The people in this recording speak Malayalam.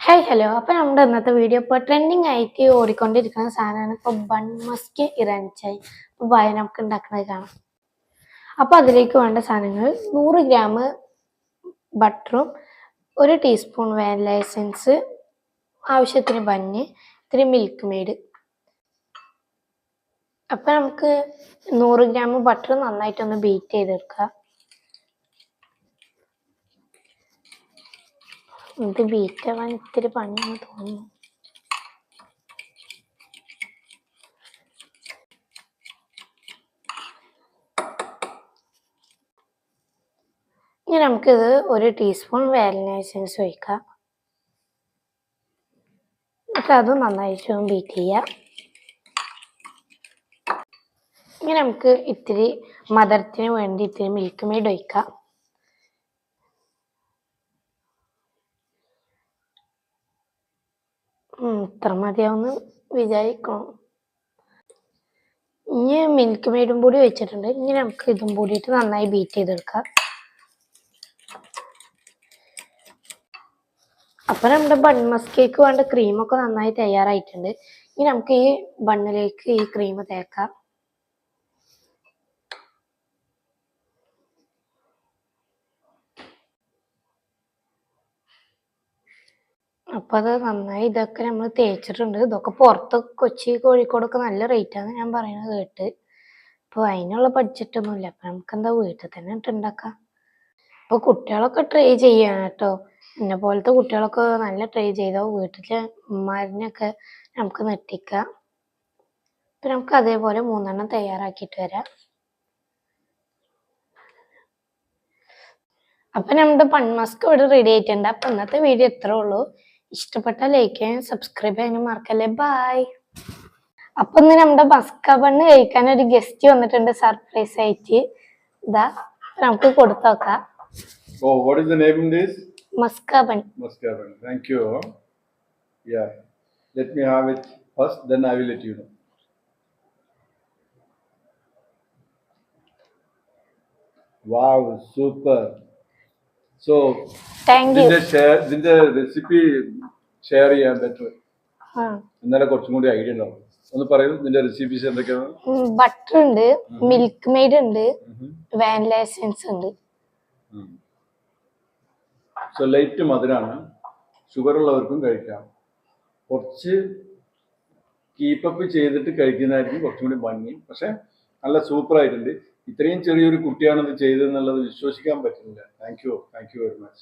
ഹായ് ഹലോ അപ്പോൾ നമ്മുടെ ഇന്നത്തെ വീഡിയോ ഇപ്പോൾ ട്രെൻഡിങ് ആയിട്ട് ഓടിക്കൊണ്ടിരിക്കുന്ന സാധനമാണ് ഇപ്പോൾ ബൺ മസ്ക് ഇറാനിച്ചായി അപ്പോൾ ഭയ നമുക്ക് ഉണ്ടാക്കുന്നത് കാണാം. അപ്പോൾ അതിലേക്ക് വേണ്ട സാധനങ്ങൾ നൂറ് ഗ്രാം ബട്ടറും ഒരു ടീസ്പൂൺ വാനില എസൻസ് ആവശ്യത്തിന് ബന്ന് ഇത്തിരി മിൽക്ക് മെയ്ഡ് അപ്പോൾ നമുക്ക് നൂറ് ഗ്രാം ബട്ടർ നന്നായിട്ടൊന്ന് ബീറ്റ് ചെയ്തെടുക്കുക ഇത് ബീറ്റ് ആവാൻ ഇത്തിരി പണിയാണ് തോന്നുന്നു. ഇനി നമുക്കിത് ഒരു ടീസ്പൂൺ വാനില എസൻസ് ഒഴിക്കാം. എന്നിട്ട് അത് നന്നായിട്ട് ബീറ്റ് ചെയ്യാം. ഇനി നമുക്ക് ഇത്തിരി മദർത്തിന് വേണ്ടി ഇത്തിരി മിൽക്ക് മെയ്ഡ് ഒഴിക്കാം. ഇത്ര മതിയാവുമെന്ന് വിചാരിക്കണം. ഇനി മിൽക്ക് മെയ്ഡും കൂടി വെച്ചിട്ടുണ്ട്. ഇനി നമുക്ക് ഇതും കൂടിയിട്ട് നന്നായി ബീറ്റ് ചെയ്തെടുക്കാം. അപ്പൊ നമ്മുടെ ബൺ മസ്കേക്ക് വേണ്ട ക്രീമൊക്കെ നന്നായി തയ്യാറായിട്ടുണ്ട്. ഇനി നമുക്ക് ഈ ബണ്ണിലേക്ക് ഈ ക്രീം തേക്കാം. അപ്പൊ അത് നന്നായി ഇതൊക്കെ നമ്മൾ തേച്ചിട്ടുണ്ട്. ഇതൊക്കെ പുറത്ത് കൊച്ചി കോഴിക്കോടൊക്കെ നല്ല റേറ്റ് ആണ് ഞാൻ പറയുന്നത് കേട്ട്. അപ്പൊ അതിനുള്ള ബഡ്ജറ്റൊന്നുമില്ല അപ്പൊ നമുക്ക് എന്താ വീട്ടിൽ തന്നെ ഇട്ടുണ്ടാക്കാം അപ്പൊ കുട്ടികളൊക്കെ ട്രൈ ചെയ്യാണ് കേട്ടോ. എന്നെ പോലത്തെ കുട്ടികളൊക്കെ നല്ല ട്രൈ ചെയ്തോ? വീട്ടിലെ ഉമ്മാരിനൊക്കെ നമുക്ക് നെട്ടിക്കാം. അപ്പൊ നമുക്ക് അതേപോലെ മൂന്നെണ്ണം തയ്യാറാക്കിയിട്ട് വരാം. അപ്പൊ നമ്മുടെ പൺമസ്ക് ഇവിടെ റെഡി ആയിട്ടുണ്ട്. അപ്പൊ ഇന്നത്തെ വീഡിയോ ഇത്രേ ഉള്ളൂ. ഇഷ്ടപ്പെട്ടാൽ ലൈക്ക് ചെയ്യാൻ സബ്സ്ക്രൈബ് ചെയ്യാനും മറക്കല്ലേ ബായ് അപ്പൊ ഇന്ന് നമ്മുടെ മസ്ക ബണ്ണ് കഴിക്കാൻ ഒരു ഗസ്റ്റ് വന്നിട്ടുണ്ട് സർപ്രൈസ് ആയിട്ട് ഇതാ നമുക്ക് കൊടുത്തു നോക്കാം Oh, what is the name of this? Maska bun Muscaven. Thank you. Yeah. Let me have it first, then I will let you know. Wow, super. You ഇതിന്റെ ഷെയർ ഇതിന്റെ റെസിപ്പി ഷെയർ ചെയ്യാൻ ബെറ്റർ എന്നാലേ കുറച്ചും കൂടി ഐഡിയ ഉണ്ടാവും. ഒന്ന് പറയൂ ഇതിന്റെ റെസിപ്പീസ് എന്തൊക്കെയാണ്? ബട്ടർ ഉണ്ട് മിൽക്ക് മെയ്ഡ് ഉണ്ട് വാനില എസൻസ് ഉണ്ട്. സോ ലൈറ്റ് മധുരാണ്. ഷുഗർ ഉള്ളവർക്കും കഴിക്കാം. കുറച്ച് കീപ്പപ്പ് ചെയ്തിട്ട് കഴിക്കുന്നതായിരിക്കും കുറച്ചും കൂടി ഭംഗി പക്ഷെ നല്ല സൂപ്പർ ആയിട്ടുണ്ട്. ഇത്രയും ചെറിയൊരു കുട്ടിയാണ് ഇത് ചെയ്തതെന്നുള്ളത് വിശ്വസിക്കാൻ പറ്റുന്നില്ല. Thank you thank you very much